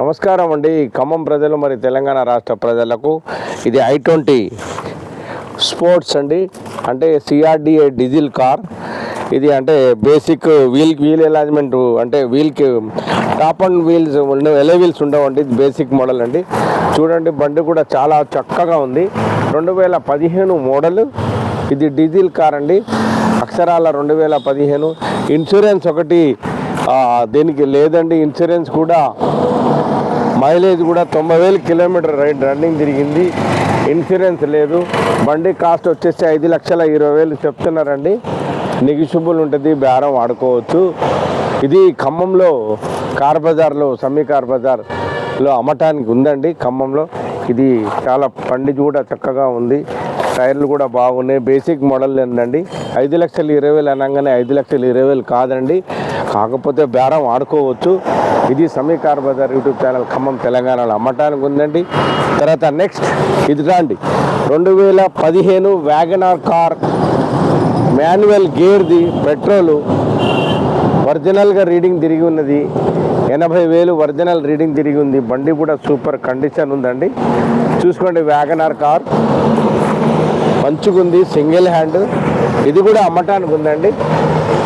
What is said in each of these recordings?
నమస్కారం అండి. ఖమ్మం ప్రజలు మరి తెలంగాణ రాష్ట్ర ప్రజలకు ఇది ఐ ట్వంటీ స్పోర్ట్స్ అండి. అంటే సిఆర్డిఏ డీజిల్ కార్. ఇది అంటే బేసిక్ వీల్ వీల్ అలాజ్మెంట్ అంటే వీల్కి టాప్ అండ్ వీల్స్ ఉండవు ఎలే వీల్స్ ఉండవండి. ఇది బేసిక్ మోడల్ అండి. చూడండి బండి కూడా చాలా చక్కగా ఉంది. రెండు వేల పదిహేను మోడల్ ఇది డీజిల్ కార్ అండి. అక్షరాల రెండు వేల పదిహేను. ఇన్సూరెన్స్ ఒకటి దీనికి లేదండి. ఇన్సూరెన్స్ కూడా మైలేజ్ కూడా తొంభై వేలు కిలోమీటర్ రైడ్ రన్నింగ్ తిరిగింది. ఇన్సూరెన్స్ లేదు. బండి కాస్ట్ వచ్చేసి ఐదు లక్షల ఇరవై వేలు చెప్తున్నారండి. నెగిషిబుల్ ఉంటుంది బేరం వాడుకోవచ్చు. ఇది ఖమ్మంలో కార్ బజార్లో సమీ కార్ బజార్ లో అమ్మటానికి ఉందండి. ఖమ్మంలో ఇది చాలా పండి కూడా చక్కగా ఉంది. టైర్లు కూడా బాగున్నాయి. బేసిక్ మోడల్ ఏంటండి ఐదు లక్షలు ఇరవై వేలు అనగానే ఐదు లక్షలు ఇరవై వేలు కాదండి. కాకపోతే బేరం ఆడుకోవచ్చు. ఇది సమీకార్ బజార్ యూట్యూబ్ ఛానల్ ఖమ్మం తెలంగాణలో అమ్మటానికి ఉందండి. తర్వాత నెక్స్ట్ ఇది రాండి. రెండు వేల పదిహేను వ్యాగనార్ కార్ మాన్యువల్ గేర్ది పెట్రోలు. ఒరిజినల్గా రీడింగ్ తిరిగి ఉన్నది. ఎనభై వేలు ఒరిజినల్ రీడింగ్ తిరిగి ఉంది. బండి కూడా సూపర్ కండిషన్ ఉందండి. చూసుకోండి వ్యాగనార్ కార్. మంచిగుంది సింగిల్ హ్యాండ్. ఇది కూడా అమ్మటానికి ఉందండి.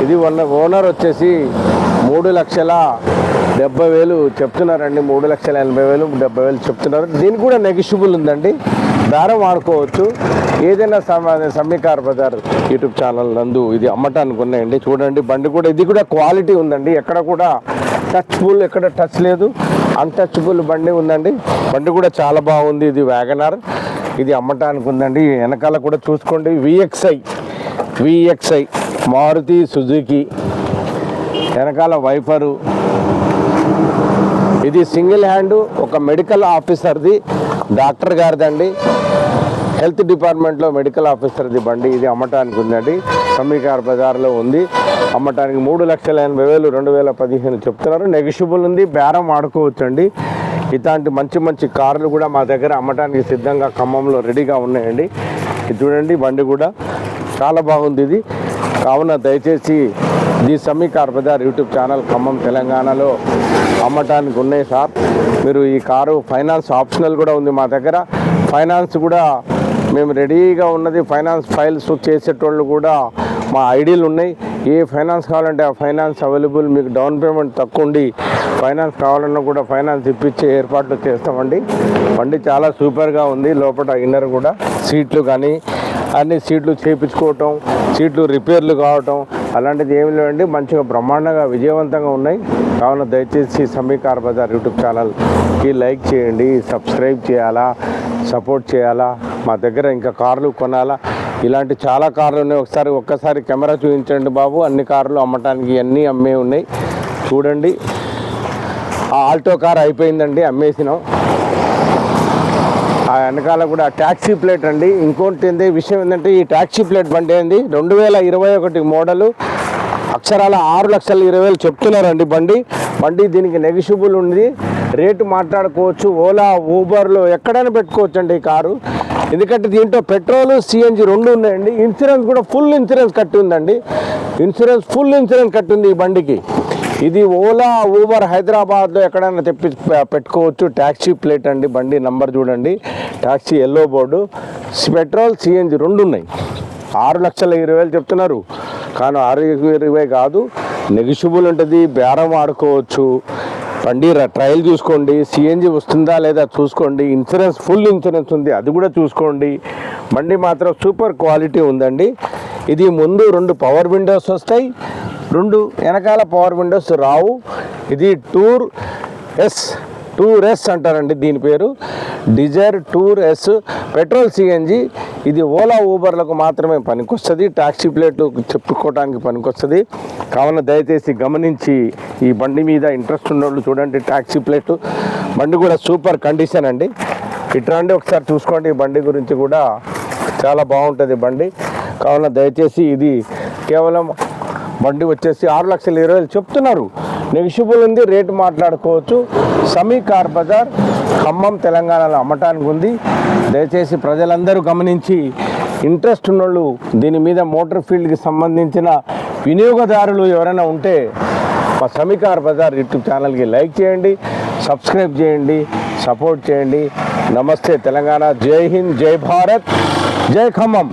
ఇది వన్ ఓనర్ వచ్చేసి మూడు లక్షల డెబ్బై వేలు చెప్తున్నారండి. మూడు లక్షల ఎనభై వేలు డెబ్బై వేలు చెప్తున్నారు. దీనికి కూడా నెగిషిబుల్ ఉందండి. దారం వాడుకోవచ్చు. ఏదైనా సమ సమ్మికార్ బజార్ యూట్యూబ్ ఛానల్ నందు ఇది అమ్మటానికి ఉన్నాయండి. చూడండి బండి కూడా ఇది కూడా క్వాలిటీ ఉందండి. ఎక్కడ కూడా టచ్బుల్ ఎక్కడ టచ్ లేదు. అన్టచబుల్ బండి ఉందండి. బండి కూడా చాలా బాగుంది. ఇది వ్యాగనార్ ఇది అమ్మటానికి ఉందండి. వెనకాల కూడా చూసుకోండి. విఎక్స్ఐ విఎక్స్ఐ మారుతి సుజుకి వెనకాల వైఫరు ఇది సింగిల్ హ్యాండ్ ఒక మెడికల్ ఆఫీసర్ది డాక్టర్ గారిదండి. హెల్త్ డిపార్ట్మెంట్లో మెడికల్ ఆఫీసర్ది బండి ఇది అమ్మటానికి ఉందండి. సమీకార్ బజార్లో ఉంది. అమ్మటానికి మూడు లక్షల ఎనభై వేలు రెండు వేల పదిహేను చెప్తున్నారు. నెగిషిబుల్ ఉంది. బేరం ఆడుకోవచ్చండి ఇలాంటి మంచి మంచి కార్లు కూడా మా దగ్గర అమ్మటానికి సిద్ధంగా ఖమ్మంలో రెడీగా ఉన్నాయండి. ఇది చూడండి బండి కూడా చాలా బాగుంది ఇది. కావున దయచేసి the Sami car Bazaar YouTube channel Khammam తెలంగాణలో అమ్మటానికి ఉన్నాయి సార్. మీరు ఈ కారు ఫైనాన్స్ ఆప్షనల్ కూడా ఉంది మా దగ్గర. ఫైనాన్స్ కూడా మేము రెడీగా ఉన్నది. ఫైనాన్స్ ఫైల్స్ చేసేటోళ్ళు కూడా మా ఐడియాలు ఉన్నాయి. ఏ ఫైనాన్స్ కావాలంటే ఆ ఫైనాన్స్ అవైలబుల్ మీకు డౌన్ పేమెంట్ తక్కువ ఉండి ఫైనాన్స్ కావాలన్నా కూడా ఫైనాన్స్ ఇప్పించే ఏర్పాట్లు చేస్తామండి. బండి చాలా సూపర్గా ఉంది. లోపల ఇన్నర్ కూడా సీట్లు కానీ అన్ని సీట్లు చేయించుకోవటం సీట్లు రిపేర్లు కావటం అలాంటిది ఏమి లేవండి. మంచిగా బ్రహ్మాండంగా విజయవంతంగా ఉన్నాయి. కావున దయచేసి సమీకార్ బజార్ యూట్యూబ్ ఛానల్కి లైక్ చేయండి సబ్స్క్రైబ్ చేయాలా సపోర్ట్ చేయాలా మా దగ్గర ఇంకా కార్లు కొనాలా. ఇలాంటి చాలా కార్లు ఉన్నాయి. ఒకసారి ఒక్కసారి కెమెరా చూపించండి బాబు. అన్ని కార్లు అమ్మటానికి అన్నీ అమ్మే ఉన్నాయి. చూడండి. ఆ ఆల్టో కార్ అయిపోయిందండి అమ్మేసినాం. ఆ వెనకాల కూడా ట్యాక్సీ ప్లేట్ అండి. ఇంకోటి ఏంటి విషయం ఏంటంటే ఈ ట్యాక్సీ ప్లేట్ బండి ఏంది రెండు వేల ఇరవై ఒకటి మోడలు అక్షరాల ఆరు లక్షల ఇరవై వేలు చెప్తున్నారండి బండి. బండి దీనికి నెగిషిబుల్ ఉంది. రేటు మాట్లాడుకోవచ్చు ఓలా ఊబర్లో ఎక్కడైనా పెట్టుకోవచ్చు అండి ఈ కారు. ఎందుకంటే దీంట్లో పెట్రోల్ సిఎన్జి రెండు ఉన్నాయండి. ఇన్సూరెన్స్ కూడా ఫుల్ ఇన్సూరెన్స్ కట్టి ఉందండి. ఇన్సూరెన్స్ ఫుల్ ఇన్సూరెన్స్ కట్టి ఉంది ఈ బండికి. ఇది ఓలా ఊబర్ హైదరాబాద్లో ఎక్కడైనా తెప్పి పెట్టుకోవచ్చు. ట్యాక్సీ ప్లేట్ అండి బండి నంబర్ చూడండి. Taxi yellow board. Petrol CNG రెండు ఉన్నాయి. ఆరు లక్షల ఇరవై వేలు చెప్తున్నారు. కానీ ఆరు ఇరవై కాదు. నెగిషిబుల్ ఉంటుంది బేరం ఆడుకోవచ్చు బండి ట్రయల్ చూసుకోండి. సిఎన్జి వస్తుందా లేదా చూసుకోండి. ఇన్సూరెన్స్ ఫుల్ ఇన్సూరెన్స్ ఉంది అది కూడా చూసుకోండి. బండి మాత్రం సూపర్ క్వాలిటీ ఉందండి. ఇది ముందు రెండు పవర్ విండోస్ వస్తాయి. రెండు వెనకాల పవర్ విండోస్ రావు. ఇది టూర్ ఎస్ టూర్ ఎస్ అంటారండి దీని పేరు. Dzire tour S petrol CNG ఇది ఓలా ఊబర్లకు మాత్రమే పనికొస్తుంది. ట్యాక్సీ ప్లేట్లు చెప్పుకోవడానికి పనికొస్తుంది. కావున దయచేసి గమనించి ఈ బండి మీద ఇంట్రెస్ట్ ఉన్నోళ్ళు చూడండి. ట్యాక్సీ ప్లేటు బండి కూడా సూపర్ కండిషన్ అండి. ఇట్లాంటి ఒకసారి చూసుకోండి. ఈ బండి గురించి కూడా చాలా బాగుంటుంది బండి. కావున దయచేసి ఇది కేవలం బండి వచ్చేసి ఆరు లక్షల ఇరవై వేలు చెప్తున్నారు. నెగిషిబుల్ ఉంది రేటు మాట్లాడుకోవచ్చు. సమీ కార్ బజార్ ఖమ్మం తెలంగాణలో అమ్మటానికి ఉంది. దయచేసి ప్రజలందరూ గమనించి ఇంట్రెస్ట్ ఉన్నోళ్ళు దీని మీద మోటార్ ఫీల్డ్కి సంబంధించిన వినియోగదారులు ఎవరైనా ఉంటే మా సమీకార్ బజార్ యూట్యూబ్ ఛానల్కి లైక్ చేయండి సబ్స్క్రైబ్ చేయండి సపోర్ట్ చేయండి. నమస్తే తెలంగాణ. జై హింద్ జై భారత్. జై ఖమ్మం.